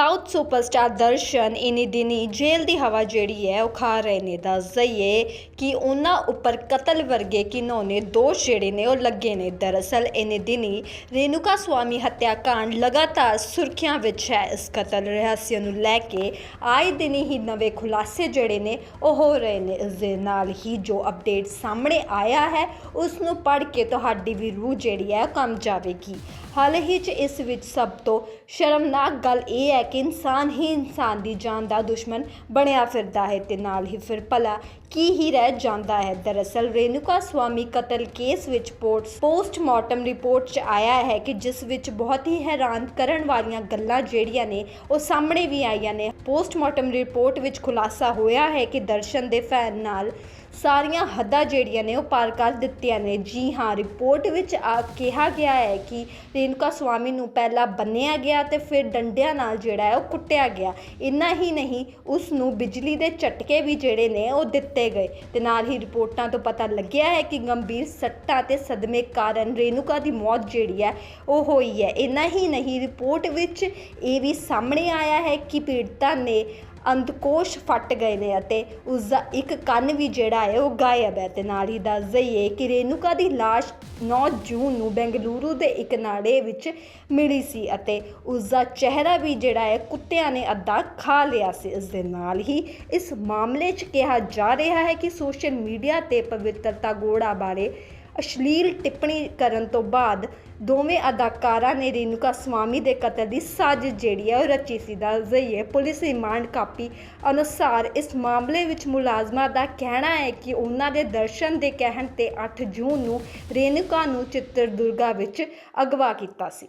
South superstar ਦਰਸ਼ਨ ਇਨੀ ਦਿਨੀ ਜੇਲ੍ਹ ਦੀ ਹਵਾ ਜਿਹੜੀ ਹੈ ਉਹ ਖਾ ਰਹੇ ਨੇ, ਦੱਸ ਦਈਏ ਕਿ ਉਹਨਾਂ ਉੱਪਰ ਕਤਲ ਵਰਗੇ ਘਿਨੌਣੇ ਦੋਸ਼ ਜਿਹੜੇ ਨੇ ਉਹ ਲੱਗੇ ਨੇ। ਦਰਅਸਲ ਇਨੀ ਦਿਨੀ ਰੇਨੂਕਾ ਸਵਾਮੀ ਹੱਤਿਆਕਾਂਡ ਲਗਾਤਾਰ ਸੁਰਖੀਆਂ ਵਿੱਚ ਹੈ। ਇਸ ਕਤਲ ਰਹੱਸ ਨੂੰ ਲੈ ਕੇ ਆਏ ਦਿਨ ਹੀ ਨਵੇਂ ਖੁਲਾਸੇ ਜਿਹੜੇ ਨੇ ਉਹ ਹੋ ਰਹੇ ਨੇ। ਇਸ ਦੇ ਨਾਲ ਹੀ ਜੋ ਅਪਡੇਟ ਸਾਹਮਣੇ ਆਇਆ ਹੈ, ਉਸ ਨੂੰ ਪੜ੍ਹ ਕੇ ਤੁਹਾਡੀ ਵੀ ਰੂਹ ਜਿਹੜੀ ਹੈ ਉਹ ਕੰਬ ਜਾਵੇਗੀ। ਹਾਲ ਹੀ 'ਚ ਇਸ ਵਿੱਚ ਸਭ ਤੋਂ ਸ਼ਰਮਨਾਕ ਗੱਲ ਇਹ ਹੈ ਕਿ ਇਨਸਾਨ ਹੀ ਇਨਸਾਨ ਦੀ ਜਾਨ ਦਾ ਦੁਸ਼ਮਣ ਬਣਿਆ ਫਿਰਦਾ ਹੈ ਤੇ ਨਾਲ ਹੀ ਫਿਰ ਭਲਾ ਕੀ ਹੀ ਰਹਿ ਜਾਂਦਾ ਹੈ। ਦਰਅਸਲ ਰੇਨੂਕਾ ਸਵਾਮੀ ਕਤਲ ਕੇਸ ਵਿੱਚ ਪੋਸਟਮਾਰਟਮ ਰਿਪੋਰਟ 'ਚ ਆਇਆ ਹੈ ਕਿ ਜਿਸ ਵਿੱਚ ਬਹੁਤ ਹੀ ਹੈਰਾਨ ਕਰਨ ਵਾਲੀਆਂ ਗੱਲਾਂ ਜਿਹੜੀਆਂ ਨੇ ਉਹ ਸਾਹਮਣੇ ਵੀ ਆਈਆਂ ਨੇ। ਪੋਸਟਮਾਰਟਮ ਰਿਪੋਰਟ ਵਿੱਚ ਖੁਲਾਸਾ ਹੋਇਆ ਹੈ ਕਿ ਦਰਸ਼ਨ ਦੇ ਫੈਨ ਨਾਲ ਸਾਰੀਆਂ ਹੱਦਾਂ ਜਿਹੜੀਆਂ ਨੇ ਉਹ ਪਾਰ ਕਰ ਦਿੱਤੀਆਂ ਨੇ। ਜੀ ਹਾਂ, ਰਿਪੋਰਟ ਵਿੱਚ ਆ ਕਿਹਾ ਗਿਆ ਹੈ ਕਿ ਰੇਨੂਕਾ ਸਵਾਮੀ ਨੂੰ ਪਹਿਲਾਂ ਬੰਨਿਆ ਗਿਆ ਤੇ ਫਿਰ ਡੰਡਿਆਂ ਨਾਲ ਜਿਹੜਾ ਹੈ ਉਹ ਕੁੱਟਿਆ ਗਿਆ। ਇੰਨਾ ਹੀ ਨਹੀਂ, ਉਸ ਨੂੰ ਬਿਜਲੀ ਦੇ ਝਟਕੇ ਵੀ ਜਿਹੜੇ ਨੇ ਉਹ ਦਿੱਤੇ ਗਏ। ਤੇ ਨਾਲ ਹੀ ਰਿਪੋਰਟਾਂ ਤੋਂ ਪਤਾ ਲੱਗਿਆ ਹੈ ਕਿ ਗੰਭੀਰ ਸੱਟਾਂ ਤੇ ਸਦਮੇ ਕਾਰਨ ਰੇਨੂਕਾ ਦੀ ਮੌਤ ਜਿਹੜੀ ਹੈ ਉਹ ਹੋਈ ਹੈ। ਇੰਨਾ ਹੀ ਨਹੀਂ, ਰਿਪੋਰਟ ਵਿੱਚ ਇਹ ਵੀ ਸਾਹਮਣੇ ਆਇਆ ਹੈ ਕਿ ਪੀੜਤਾ ਨੇ ਅੰਧਕੋਸ਼ ਫਟ ਗਏ ਨੇ ਅਤੇ ਉਸ ਦਾ ਇੱਕ ਕੰਨ ਵੀ ਜਿਹੜਾ ਹੈ ਉਹ ਗਾਇਬ ਹੈ ਤੇ ਨਾਲ ਹੀ ਦੱਸ ਦਈਏ ਕਿ ਰੇਨੂਕਾ ਦੀ ਲਾਸ਼ 9 ਜੂਨ ਨੂੰ ਬੈਂਗਲੁਰੂ ਦੇ ਇੱਕ ਨਾੜੇ ਵਿੱਚ ਮਿਲੀ ਸੀ ਅਤੇ ਉਸ ਦਾ ਚਿਹਰਾ ਵੀ ਜਿਹੜਾ ਹੈ ਕੁੱਤਿਆਂ ਨੇ ਅੱਧਾ ਖਾ ਲਿਆ ਸੀ। ਇਸ ਦੇ ਨਾਲ ਹੀ ਇਸ ਮਾਮਲੇ 'ਚ ਕਿਹਾ ਜਾ ਰਿਹਾ ਹੈ ਕਿ ਸੋਸ਼ਲ ਮੀਡੀਆ ਤੇ ਪਵਿੱਤਰਤਾ ਗੋੜਾ ਬਾਰੇ ਅਸ਼ਲੀਲ ਟਿੱਪਣੀ ਕਰਨ ਤੋਂ ਬਾਅਦ ਦੋਵੇਂ ਅਦਾਕਾਰਾਂ ਨੇ ਰੇਨੂਕਾ ਸਵਾਮੀ ਦੇ ਕਤਲ ਦੀ ਸਾਜ਼ਿਸ਼ ਜਿਹੜੀ ਹੈ ਉਹ ਰਚੀ ਸੀ ਦੱਸ ਦਈਏ ਪੁਲਿਸ ਰਿਮਾਂਡ ਕਾਪੀ ਅਨੁਸਾਰ ਇਸ ਮਾਮਲੇ ਵਿੱਚ ਮੁਲਾਜ਼ਮਾਂ ਦਾ ਕਹਿਣਾ ਹੈ ਕਿ ਉਹਨਾਂ ਦੇ ਦਰਸ਼ਨ ਦੇ ਕਹਿਣ ਤੇ 8 ਜੂਨ ਨੂੰ ਰੇਨੂਕਾ ਨੂੰ ਚਿੱਤਰਦੁਰਗਾ ਵਿੱਚ ਅਗਵਾ ਕੀਤਾ ਸੀ।